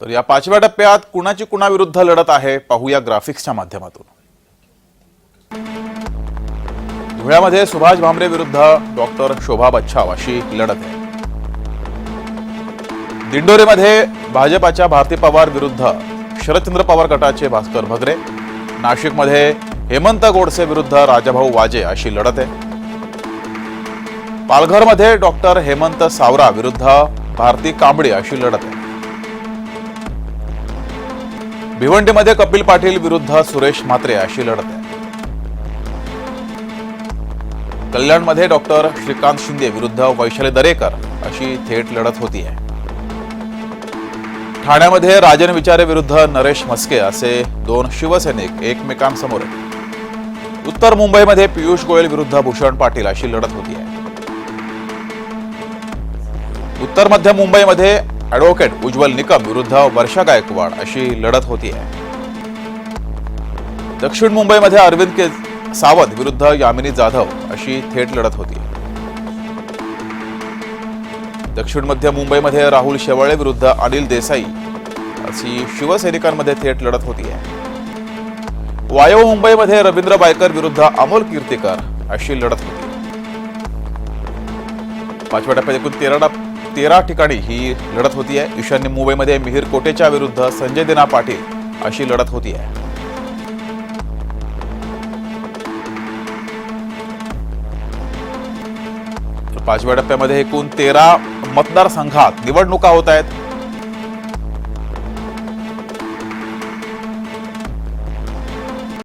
तर या पाचव्या टप्प्यात कुणाची कुणाविरुद्ध लढत आहे पाहूया ग्राफिक्सच्या माध्यमातून. धुळ्यामध्ये सुभाष भामरे विरुद्ध डॉक्टर शोभा बच्छाव अशी लढत आहे. दिंडोरीमध्ये भाजपाच्या भारती पवार विरुद्ध शरदचंद्र पवार गटाचे भास्कर भगरे. नाशिकमध्ये हेमंत गोडसे विरुद्ध राजाभाऊ वाजे अशी लढत आहे. पालघरमध्ये डॉक्टर हेमंत सावरा विरुद्ध भारती कांबळे अशी लढत आहे. भिवंडीमध्ये कपिल पाटील विरुद्ध सुरेश म्हात्रे अशी लढत आहे. कल्याणमध्ये डॉक्टर श्रीकांत शिंदे विरुद्ध वैशाली दरेकर अशी थेट लढत होती आहे. ठाण्यामध्ये राजन विचारे विरुद्ध नरेश म्हस्के असे दोन शिवसैनिक एकमेकांसमोर उत्तर मुंबईमध्ये पियुष गोयल विरुद्ध भूषण पाटील अशी लढत होती आहे. उत्तर मध्य मुंबईमध्ये ॲडव्होकेट उज्ज्वल निकम विरुद्ध वर्षा गायकवाड अशी लढत होती आहे दक्षिण मुंबईमध्ये अरविंद के सावंत विरुद्ध यामिनी जाधव अशी थेट लढत होती दक्षिण मध्य मुंबईमध्ये राहुल शेवाळे विरुद्ध अनिल देसाई अशी शिवसैनिकांमध्ये थेट लढत होती आहे वायव्य मुंबईमध्ये रवींद्र बायकर विरुद्ध अमोल कीर्तीकर अशी लढत होती. पाचव्या टप्प्यात एकूण तेरा तेरा ठिकाणी ही लढत होती आहे ईशान्य मुंबईमध्ये मिहीर कोटेच्या विरुद्ध संजय दिना पाटील अशी लढत होती आहे तर पाचव्या टप्प्यामध्ये एकूण तेरा मतदारसंघात निवडणुका होत आहेत.